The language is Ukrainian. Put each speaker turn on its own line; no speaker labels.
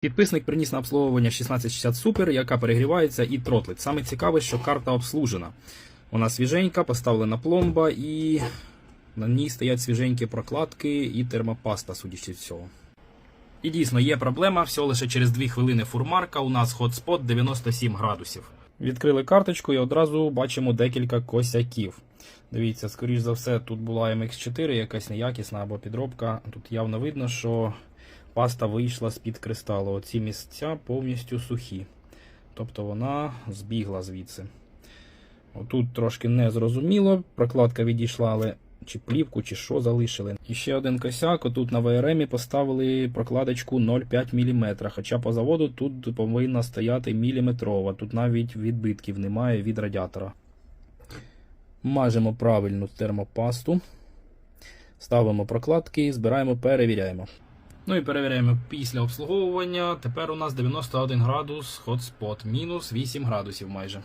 Підписник приніс на обслуговування 1660 Super, яка перегрівається і тротлить. Саме цікаве, що карта обслужена. Вона свіженька, поставлена пломба і на ній стоять свіженькі прокладки і термопаста, судячи всього. І дійсно є проблема, всього лише через 2 хвилини фурмарка. У нас хотспот 97 градусів. Відкрили карточку і одразу бачимо декілька косяків. Дивіться, скоріш за все, тут була MX4, якась неякісна або підробка. Тут явно видно, що паста вийшла з-під кристалу. Оці місця повністю сухі. Тобто вона збігла звідси. Отут трошки незрозуміло, прокладка відійшла, але чи плівку, чи що залишили. І ще один косяк. Отут на ВРМі поставили прокладочку 0,5 мм. Хоча по заводу тут повинна стояти міліметрова. Тут навіть відбитків немає від радіатора. Мажемо правильну термопасту. Ставимо прокладки, збираємо, перевіряємо. Ну і перевіряємо після обслуговування. Тепер у нас 91 градус, хотспот, мінус 8 градусів майже.